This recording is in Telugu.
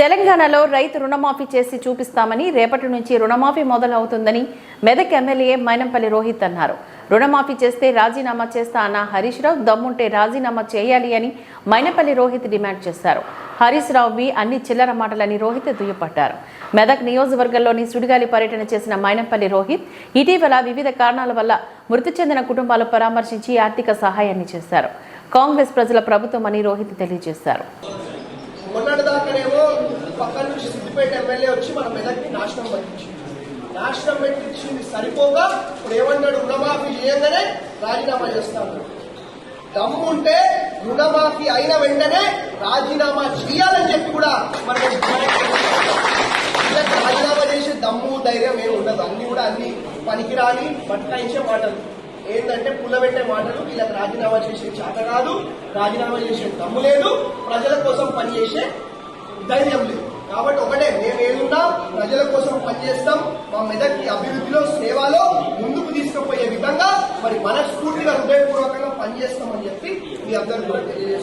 తెలంగాణలో రైతు రుణమాఫీ చేసి చూపిస్తామని రేపటి నుంచి రుణమాఫీ మొదలవుతుందని మెదక్ ఎమ్మెల్యే మైనంపల్లి రోహిత్ అన్నారు. రుణమాఫీ చేస్తే రాజీనామా చేస్తా అన్న హరీష్ రావు దమ్ముంటే రాజీనామా చేయాలి అని మైనపల్లి రోహిత్ డిమాండ్ చేశారు. హరీష్ రావువి అన్ని చిల్లర మాటలని రోహిత్ దుయ్యపట్టారు మెదక్ నియోజకవర్గంలోని సుడిగాలి పర్యటన చేసిన మైనంపల్లి రోహిత్ ఇటీవల వివిధ కారణాల వల్ల మృతి చెందిన కుటుంబాలు పరామర్శించి ఆర్థిక సహాయాన్ని చేశారు. కాంగ్రెస్ ప్రజల ప్రభుత్వం అని రోహిత్ తెలియజేశారు. పక్కన నుంచి సిద్దిపేట ఎమ్మెల్యే వచ్చి మన మెదక్కి నాశనం పట్టించింది నాశనం పెట్టించింది సరిపోగా ఇప్పుడు ఏమన్నాడు రుణమాఫీ చేయగానే రాజీనామా చేస్తాను దమ్ము ఉంటే రుణమాఫీ అయిన వెంటనే రాజీనామా చేయాలని చెప్పి కూడా మన రాజీనామా చేసే దమ్ము ధైర్యం ఏమి ఉండదు. అన్ని కూడా అన్ని పనికిరాని బట్టాయించే మాటలు. ఏంటంటే పుల్లబెట్టే మాటలు వీళ్ళకి రాజీనామా చేసే చేత కాదు రాజీనామా చేసే దమ్ము లేదు ప్రజల కోసం పనిచేసే ధైర్యం లేదు. కాబట్టి ఒకటే మేము ఏదున్నా ప్రజల కోసం పనిచేస్తాం మా మెదక్కి అభివృద్ధిలో సేవలో ముందుకు తీసుకుపోయే విధంగా మరి మనస్ఫూర్తిగా హృదయపూర్వకంగా పనిచేస్తామని చెప్పి మీ అందరూ కూడా